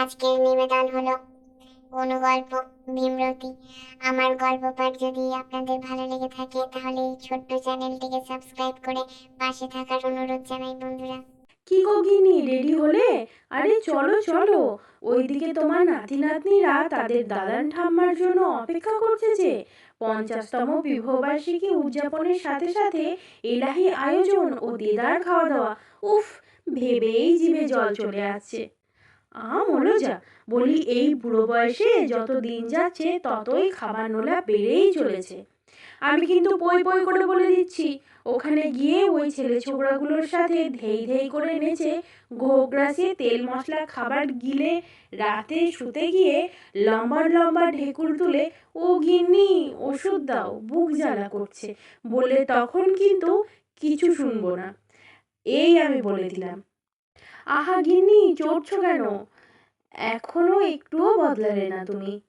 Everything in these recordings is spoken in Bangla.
আজকের নিবেদন হলো অনুগল্প, ভীমরতি। আমার গল্প পাঠ যদি আপনাদের ভালো লেগে থাকে, তাহলে এই ছোট্ট চ্যানেলটিকে সাবস্ক্রাইব করে পাশে থাকার অনুরোধ জানাই বন্ধুরা। কি গো গিনি রেডি হলে? আরে চলো চলো। ওইদিকে তোমার নাতি নাতনিরা তাদের দাদান ঠাম্মার জন্য অপেক্ষা করছে যে পঞ্চাশতম বিবাহবার্ষিকী উদযাপনের সাথে সাথে এলাহি আয়োজন ও দেদার খাওয়া দাওয়া উফ, ভেবেই জিভে জল চলে আসছে। আম হলো যা বলি, এই বুড়ো বয়সে যত দিন যাচ্ছে, ততই খাবার নোলা বেড়েই চলেছে। আমি কিন্তু পই পই করে বলে দিচ্ছি, ওখানে গিয়ে ওই ছেলে ছোকরাগুলোর সাথে ধেই ধেই করে নেচে ঘোগরাসে তেল মশলা খাবার গিলে রাতে শুতে গিয়ে লম্বা লম্বা ঢেকুর তুলে, ও গিন্নি, ওষুধ দাও, বুক জ্বালা করছে। বলে তখন কিন্তু কিছু শুনব না। এই আমি বলে দিলাম। আহা গিন্নি, চড়ছো কেন? এখনও একটুও বদলালে না তুমি।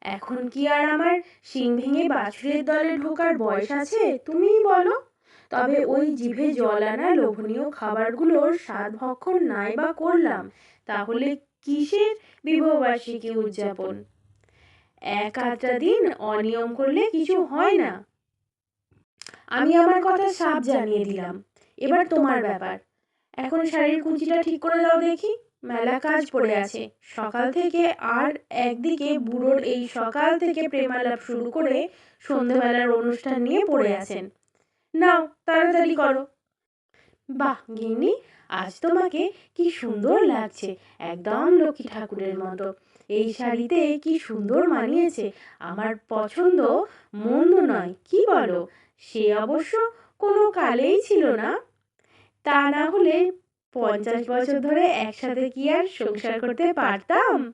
এখন কি আর আমার শিং ভেঙে বাছুরের দলে ঢোকার বয়স আছে? তুমিই বলো। তবে ওই জিভে জল আনা লোভনীয় খাবারগুলোর স্বাদ ভক্ষণ নাই বা করলাম, তাহলে কিসের বিবাহবার্ষিকী উদযাপন? এক আধটা দিন অনিয়ম করলে কিছু হয় না। আমি আমার কথা সাপ জানিয়ে দিলাম। এবার তোমার ব্যাপার। এখন শাড়ির কুঞ্চিটা ঠিক করে দাও দেখি। মেলা কাজ পড়ে আছে। সকাল থেকে আর একদিকে বুড়োর এই সকাল থেকে প্রেমালাপ শুরু করে সন্ধেবেলার অনুষ্ঠান নিয়ে পড়ে আছেন। নাও, তাড়াতাড়ি করো। বাহ, গিন্নি, আজ তোমাকে কি সুন্দর লাগছে। একদম লক্ষ্মী ঠাকুরের মতো। এই শাড়িতে কি সুন্দর মানিয়েছে। আমার পছন্দ মন্দ নয়, কি বলো? সে অবশ্য কোনো কালেই ছিল না। তা না হলে পঞ্চাশ বছর ধরে একসাথে কি আর সংসার করতে পারতাম?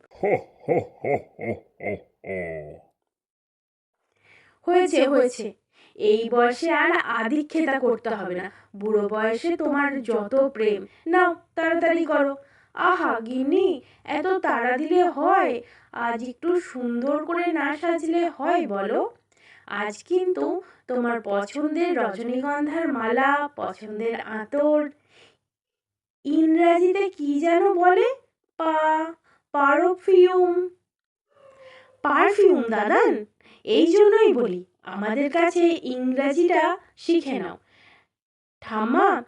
হয়েছে হয়েছে। এই বয়সে আর আদিক্ষেতা করতে হবে না। বুড়ো বয়সে তোমার যত প্রেম। নাও তাড়াতাড়ি করো। আহা গিন্নি এত তাড়া দিলে হয়? আজ একটু সুন্দর করে না সাজলে হয় বলো? আজ কিন্তু তোমার পছন্দের রজনীগন্ধার মালা, পছন্দের আতর। ইংরাজিতে কি যেন বলে? পা, পারফিউম। পারফিউম দাদান এই জন্যই বলি, আমাদের কাছে ইংরাজিটা শিখে নাও। ঠাম্মা,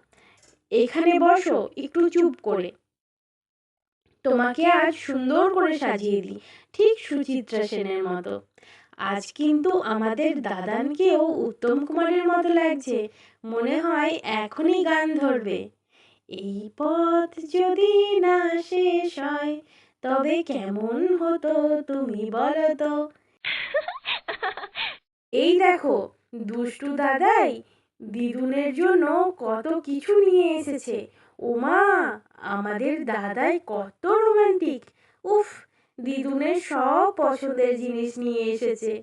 এখানে বসো, একটু চুপ করে। তোমাকে আজ সুন্দর করে সাজিয়ে দিই, ঠিক সুচিত্রা সেনের মতো। আজ কিন্তু আমাদের দাদানকেও উত্তম কুমারের মতো লাগছে। মনে হয় এখনই গান ধরবে। এই পথ যদি না শেষ হয়, তবে কেমন হতো তুমি বলো তো? এই দেখো, দুষ্টু দাদাই দিদুনের জন্য কত কিছু নিয়ে এসেছে। ওমা, আমাদের দাদাই কত রোমান্টিক। উফ দিদুনের সব পছন্দের জিনিস নিয়ে এসেছে।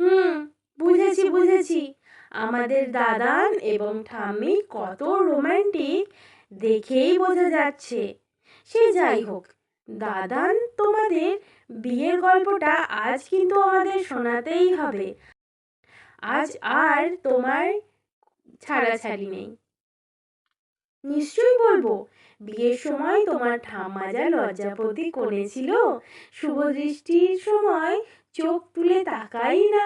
হুম, বুঝেছি বুঝেছি। আমাদের দাদান এবং ঠাম্মি কত রোমান্টিক, দেখেই বোঝা যাচ্ছে। সে যাই হোক, দাদান তোমাদের বিয়ের গল্পটা আজ কিন্তু আমাদের শোনাতেই হবে। আজ আর তোমার ছাড়াছাড়ি নেই। নিশ্চয়ই বলব। বিয়ের সময় তোমার ঠাম্মা যা লজ্জাপতি করেছিল। শুভ দৃষ্টির সময় চোখ তুলে তাকাই না।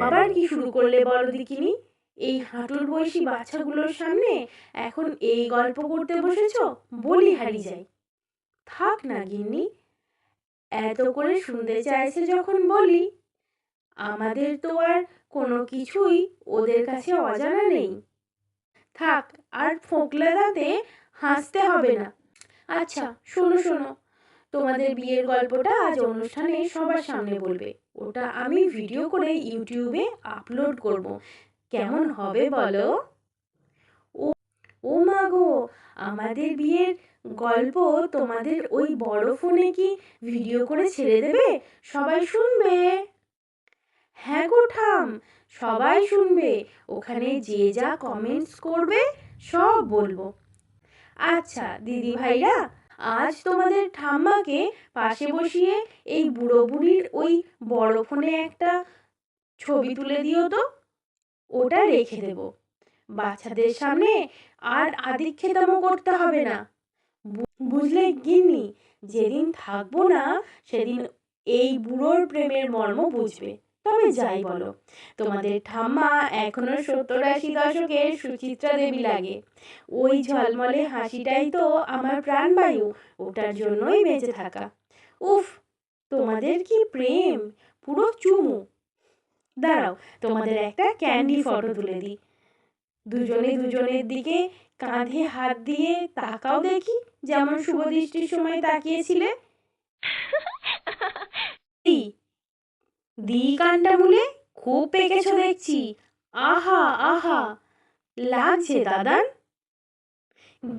আবার কি শুরু করলে বলো দেখিনি? এই হাঁটুর বয়সী বাচ্চাগুলোর সামনে এখন এই গল্প করতে বসেছ? বলি হারি যাই থাক না গিন্নি। এত করে শুনতে চাইছে যখন বলি। আমাদের তো আর কোনো কিছুই ওদের কাছে অজানা নেই। থাক, আর ফোকলা দাঁতে হাসতে হবে না। আচ্ছা শোনো শোনো। তোমাদের বিয়ের গল্পটা আজ অনুষ্ঠানে সবার সামনে বলবে। ওটা আমি ভিডিও করে ইউটিউবে আপলোড করব। কেমন হবে বলো? ও ও মা গো, আমাদের বিয়ের গল্প তোমাদের ওই বড় ফোনে কি ভিডিও করে ছেড়ে দেবে? সবাই শুনবে। হ্যাঁ গো ঠাম, সবাই শুনবে। ওখানে যে যা কমেন্টস করবে, সব বলব। আচ্ছা দিদি ভাইরা, আজ তোমাদের ঠাম্মাকে পাশে বসিয়ে এই বুড়ো বুড়ির ওই বড় ফোনে একটা ছবি তুলে দিও তো। ওটা রেখে দেব। বাচ্চাদের সামনে আর আদিক্ষেতামো করতে হবে না। বুঝলে গিন্নি, যেদিন থাকব না, সেদিন এই বুড়োর প্রেমের মর্ম বুঝবে। তবে যাই বলো। তোমাদের ঠাম্মা এখনও সত্তর আশি দশকের সুচিত্রা দেবী লাগে। ওই ঝলমলে হাসিটাই তো আমার প্রাণবায়ু ওটার জন্যই বেঁচে থাকা। উফ তোমাদের কি প্রেম? পুরো চুমু। দাঁড়াও তোমাদের একটা ক্যান্ডি ফটো তুলে দিই। দুজনে দুজনের দিকে কাঁধে হাত দিয়ে তাকাও দেখি যেমন শুভ দৃষ্টির সময় তাকিয়েছিলে। দি কানটা মুলে খুব পেকেছো দেখছি। আহা আহা। লাগছে দাদান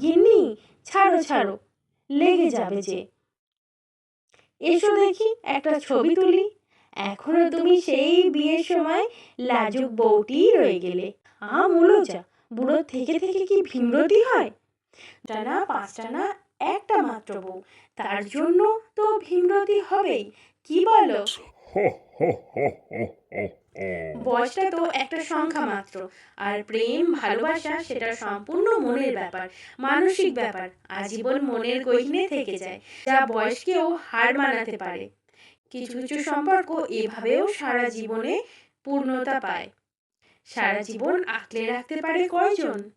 গিন্নি, ছাড়ো ছাড়ো। লেগে যাবে যে। এসো দেখি, একটা ছবি তুলি। এখনও তুমি সেই বিয়ের সময় লাজুক বউটি রয়ে গেলে। আ মুলোচা বুড়ো থেকে থেকে কি ভীমরতি হয়? টানা পাঁচটা না একটা মাত্র বউ। তার জন্য তো ভীমরতি হবেই। কি বলো? বয়সটা তো একটা সংখ্যা মাত্র। আর প্রেম, ভালোবাসা সেটা সম্পূর্ণ মনের ব্যাপার, মানসিক ব্যাপার, আজীবন মনের গহিনে থেকে যায়, যা বয়সকেও হার মানাতে পারে। কিছু কিছু সম্পর্ক এভাবেও সারা জীবনে পূর্ণতা পায়। সারা জীবন আঁকলে রাখতে পারে কয়জন?